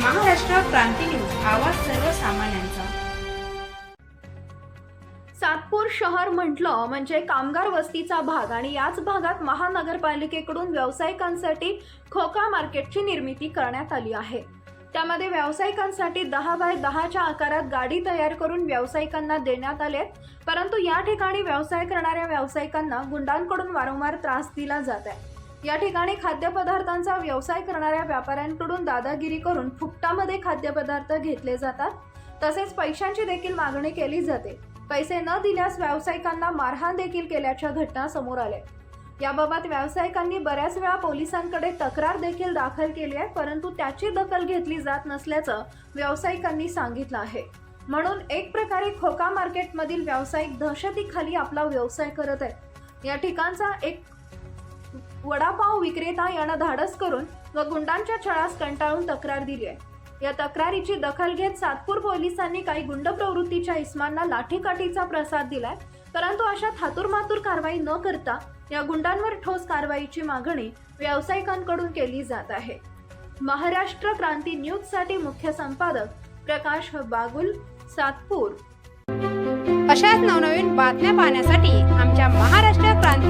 क्रांती news आवाज सर्वसामान्यांचा. सातपूर शहर म्हटलं म्हणजे कामगार वस्तीचा भाग आणि याच भागात महानगरपालिकेकडून व्यावसायिकांसाठी खोका मार्केटची निर्मिती करण्यात आली आहे. त्यामध्ये व्यावसायिकांसाठी दहा बाय दहाच्या आकारात गाडी तयार करून व्यावसायिकांना देण्यात आले परंतु या ठिकाणी व्यवसाय करणाऱ्या व्यावसायिकांना गुंडांकडून वारंवार त्रास दिला जात आहे. या ठिकाणी खाद्यपदार्थांचा व्यवसाय करणाऱ्या व्यापाऱ्यांकडून दादागिरी करून फुकटामध्ये खाद्यपदार्थ घेतले जातात. तसेच पैशांची देखील मागणी केली जाते. पैसे न दिल्यास व्यावसायिकांना मारहाण देखील केल्याच्या घटना समोर आल्या. याबाबत व्यावसायिकांनी बऱ्याच वेळा पोलिसांकडे तक्रार देखील दाखल केली आहे परंतु त्याची दखल घेतली जात नसल्याचं व्यावसायिकांनी सांगितलं आहे. म्हणून एक प्रकारे खोका मार्केटमधील व्यावसायिक दहशतीखाली आपला व्यवसाय करत आहे या ठिकाणचा एक वडापाव विक्रेता यानं धाडस करून व गुंडांच्या छळास कंटाळून तक्रार दिली आहे. या तक्रारीची दखल घेत सातपूर पोलिसांनी काही गुंड प्रवृत्तीच्या इस्मांना लाठीकाठीचा प्रसाद दिलाय. परंतु अशा थातुरमातूर कारवाई न करता या गुंडांवर ठोस कारवाईची मागणी व्यावसायिकांकडून केली जात आहे. महाराष्ट्र क्रांती न्यूजसाठी मुख्य संपादक प्रकाश बागुल सातपूर. अशाच नवनवीन बातम्या पाहण्यासाठी आमच्या महाराष्ट्र क्रांती